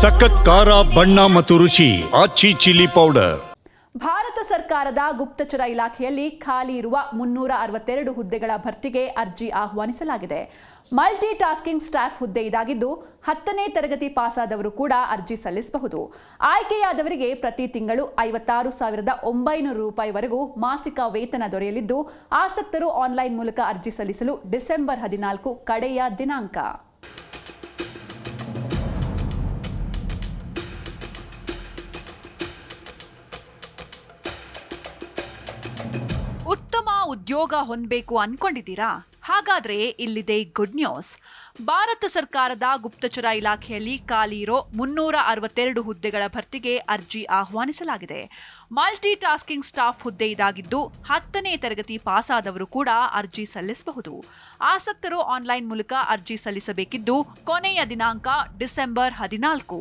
ಸಖತ್ ಖಾರ, ಬಣ್ಣ ಮತ್ತು ರುಚಿ, ಆಚಿ ಚಿಲ್ಲಿ ಪೌಡರ್. ಭಾರತ ಸರ್ಕಾರದ ಗುಪ್ತಚರ ಇಲಾಖೆಯಲ್ಲಿ ಖಾಲಿ ಇರುವ ಮುನ್ನೂರ ಅರವತ್ತೆರಡು ಹುದ್ದೆಗಳ ಭರ್ತಿಗೆ ಅರ್ಜಿ ಆಹ್ವಾನಿಸಲಾಗಿದೆ. ಮಲ್ಟಿ ಟಾಸ್ಕಿಂಗ್ ಸ್ಟಾಫ್ ಹುದ್ದೆ ಇದಾಗಿದ್ದು, ಹತ್ತನೇ ತರಗತಿ ಪಾಸಾದವರು ಕೂಡ ಅರ್ಜಿ ಸಲ್ಲಿಸಬಹುದು. ಆಯ್ಕೆಯಾದವರಿಗೆ ಪ್ರತಿ ತಿಂಗಳು ಐವತ್ತಾರು ಸಾವಿರದ ಒಂಬೈನೂರು ರೂಪಾಯಿವರೆಗೂ ಮಾಸಿಕ ವೇತನ ದೊರೆಯಲಿದ್ದು, ಆಸಕ್ತರು ಆನ್ಲೈನ್ ಮೂಲಕ ಅರ್ಜಿ ಸಲ್ಲಿಸಲು ಡಿಸೆಂಬರ್ ಹದಿನಾಲ್ಕು ಕಡೆಯ ದಿನಾಂಕ. ಉದ್ಯೋಗ ಹೊಂದಬೇಕು ಅನ್ಕೊಂಡಿದ್ದೀರಾ? ಹಾಗಾದ್ರೆ ಇಲ್ಲಿದೆ ಗುಡ್ ನ್ಯೂಸ್ ಭಾರತ ಸರ್ಕಾರದ ಗುಪ್ತಚರ ಇಲಾಖೆಯಲ್ಲಿ ಖಾಲಿ ಇರೋ ಮುನ್ನೂರ ಅರವತ್ತೆರಡು ಹುದ್ದೆಗಳ ಭರ್ತಿಗೆ ಅರ್ಜಿ ಆಹ್ವಾನಿಸಲಾಗಿದೆ. ಮಲ್ಟಿ ಟಾಸ್ಕಿಂಗ್ ಸ್ಟಾಫ್ ಹುದ್ದೆ ಇದಾಗಿದ್ದು, ಹತ್ತನೇ ತರಗತಿ ಪಾಸಾದವರು ಕೂಡ ಅರ್ಜಿ ಸಲ್ಲಿಸಬಹುದು. ಆಸಕ್ತರು ಆನ್ಲೈನ್ ಮೂಲಕ ಅರ್ಜಿ ಸಲ್ಲಿಸಬೇಕಿದ್ದು ಕೊನೆಯ ದಿನಾಂಕ ಡಿಸೆಂಬರ್ ಹದಿನಾಲ್ಕು.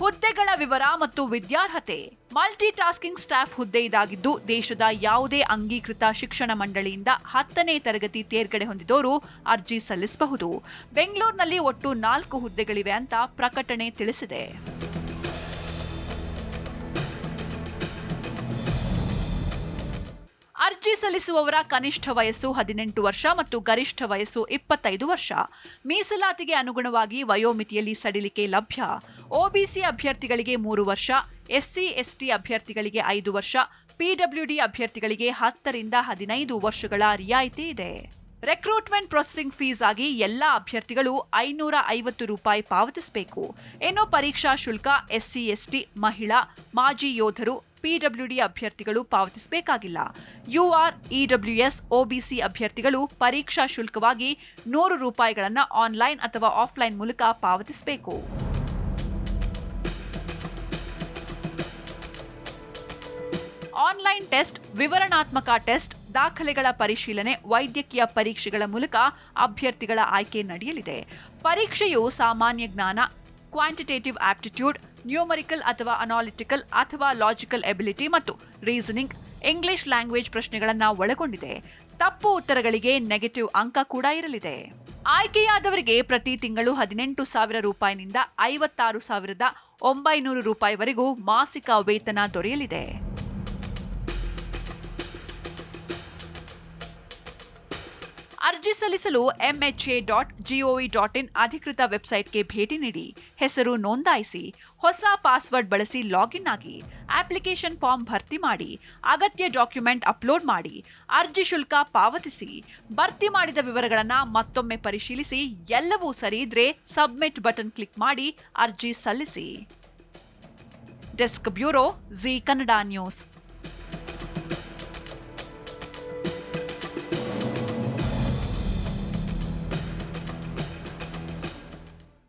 ಹುದ್ದೆಗಳ ವಿವರ ಮತ್ತು ವಿದ್ಯಾರ್ಹತೆ. ಮಲ್ಟಿ ಟಾಸ್ಕಿಂಗ್ ಸ್ಟಾಫ್ ಹುದ್ದೆ ಇದಾಗಿದ್ದು, ದೇಶದ ಯಾವುದೇ ಅಂಗೀಕೃತ ಶಿಕ್ಷಣ ಮಂಡಳಿಯಿಂದ ಹತ್ತನೇ ತರಗತಿ ತೇರ್ಗಡೆ ಹೊಂದಿದವರು ಅರ್ಜಿ ಸಲ್ಲಿಸಬಹುದು. ಬೆಂಗಳೂರಿನಲ್ಲಿ ಒಟ್ಟು ನಾಲ್ಕು ಹುದ್ದೆಗಳಿವೆ ಅಂತ ಪ್ರಕಟಣೆ ತಿಳಿಸಿದೆ. ಅರ್ಜಿ ಸಲ್ಲಿಸುವವರ ಕನಿಷ್ಠ ವಯಸ್ಸು ಹದಿನೆಂಟು ವರ್ಷ ಮತ್ತು ಗರಿಷ್ಠ ವಯಸ್ಸು ಇಪ್ಪತ್ತೈದು ವರ್ಷ. ಮೀಸಲಾತಿಗೆ ಅನುಗುಣವಾಗಿ ವಯೋಮಿತಿಯಲ್ಲಿ ಸಡಿಲಿಕೆ ಲಭ್ಯ. ಒಬಿಸಿ ಅಭ್ಯರ್ಥಿಗಳಿಗೆ ಮೂರು ವರ್ಷ, ಎಸ್ಸಿ, ಎಸ್ಟಿ ಅಭ್ಯರ್ಥಿಗಳಿಗೆ ಐದು ವರ್ಷ, ಪಿಡಬ್ಲ್ಯೂಡಿ ಅಭ್ಯರ್ಥಿಗಳಿಗೆ ಹತ್ತರಿಂದ ಹದಿನೈದು ವರ್ಷಗಳ ರಿಯಾಯಿತಿ ಇದೆ. ರೆಕ್ರೂಟ್ಮೆಂಟ್ ಪ್ರೊಸೆಸಿಂಗ್ ಫೀಸ್ ಆಗಿ ಎಲ್ಲ ಅಭ್ಯರ್ಥಿಗಳು ಐನೂರ ಐವತ್ತು ರೂಪಾಯಿ ಪಾವತಿಸಬೇಕು. ಇನ್ನು ಪರೀಕ್ಷಾ ಶುಲ್ಕ ಎಸ್ಸಿ, ಎಸ್ಟಿ, ಮಹಿಳಾ, ಮಾಜಿ ಯೋಧರು ಪಿಡಬ್ಲ್ಯೂಡಿ ಅಭ್ಯರ್ಥಿಗಳು ಪಾವತಿಸಬೇಕಾಗಿಲ್ಲ. ಯುಆರ್ ಇಡಬ್ಲ್ಯೂಎಸ್ ಒಬಿಸಿ ಅಭ್ಯರ್ಥಿಗಳು ಪರೀಕ್ಷಾ ಶುಲ್ಕವಾಗಿ ನೂರು ರೂಪಾಯಿಗಳನ್ನು ಆನ್ಲೈನ್ ಅಥವಾ ಆಫ್ಲೈನ್ ಮೂಲಕ ಪಾವತಿಸಬೇಕು. ಆನ್ಲೈನ್ ಟೆಸ್ಟ್, ವಿವರಣಾತ್ಮಕ ಟೆಸ್ಟ್, ದಾಖಲೆಗಳ ಪರಿಶೀಲನೆ, ವೈದ್ಯಕೀಯ ಪರೀಕ್ಷೆಗಳ ಮೂಲಕ ಅಭ್ಯರ್ಥಿಗಳ ಆಯ್ಕೆ ನಡೆಯಲಿದೆ. ಪರೀಕ್ಷೆಯು ಸಾಮಾನ್ಯ ಜ್ಞಾನ ಕ್ವಾಂಟಿಟೇಟಿವ್ ಆಪ್ಟಿಟ್ಯೂಡ್ ನ್ಯೂಮರಿಕಲ್ ಅಥವಾ ಅನಾಲಿಟಿಕಲ್ ಅಥವಾ ಲಾಜಿಕಲ್ ಎಬಿಲಿಟಿ ಮತ್ತು ರೀಸನಿಂಗ್ ಇಂಗ್ಲಿಷ್ ಲ್ಯಾಂಗ್ವೇಜ್ ಪ್ರಶ್ನೆಗಳನ್ನು ಒಳಗೊಂಡಿದೆ. ತಪ್ಪು ಉತ್ತರಗಳಿಗೆ ನೆಗೆಟಿವ್ ಅಂಕ ಕೂಡ ಇರಲಿದೆ. ಆಯ್ಕೆಯಾದವರಿಗೆ ಪ್ರತಿ ತಿಂಗಳು ಹದಿನೆಂಟು ಸಾವಿರ ರೂಪಾಯಿನಿಂದ ಐವತ್ತಾರು ಸಾವಿರದ ಒಂಬೈನೂರು ರೂಪಾಯಿವರೆಗೂ ಮಾಸಿಕ ವೇತನ ದೊರೆಯಲಿದೆ. ಅರ್ಜಿ ಸಲ್ಲಿಸಲು MHA dot GOV dot in ಅಧಿಕೃತ ವೆಬ್ಸೈಟ್ಗೆ ಭೇಟಿ ನೀಡಿ. ಹೆಸರು ನೋಂದಾಯಿಸಿ, ಹೊಸ ಪಾಸ್ವರ್ಡ್ ಬಳಸಿ ಲಾಗಿನ್ ಆಗಿ, ಅಪ್ಲಿಕೇಶನ್ ಫಾರ್ಮ್ ಭರ್ತಿ ಮಾಡಿ, ಅಗತ್ಯ ಡಾಕ್ಯುಮೆಂಟ್ ಅಪ್ಲೋಡ್ ಮಾಡಿ, ಅರ್ಜಿ ಶುಲ್ಕ ಪಾವತಿಸಿ, ಭರ್ತಿ ಮಾಡಿದ ವಿವರಗಳನ್ನು ಮತ್ತೊಮ್ಮೆ ಪರಿಶೀಲಿಸಿ, ಎಲ್ಲವೂ ಸರಿ ಇದ್ರೆ ಸಬ್ಮಿಟ್ ಬಟನ್ ಕ್ಲಿಕ್ ಮಾಡಿ ಅರ್ಜಿ ಸಲ್ಲಿಸಿ. Desk bureau Zee Kannada news.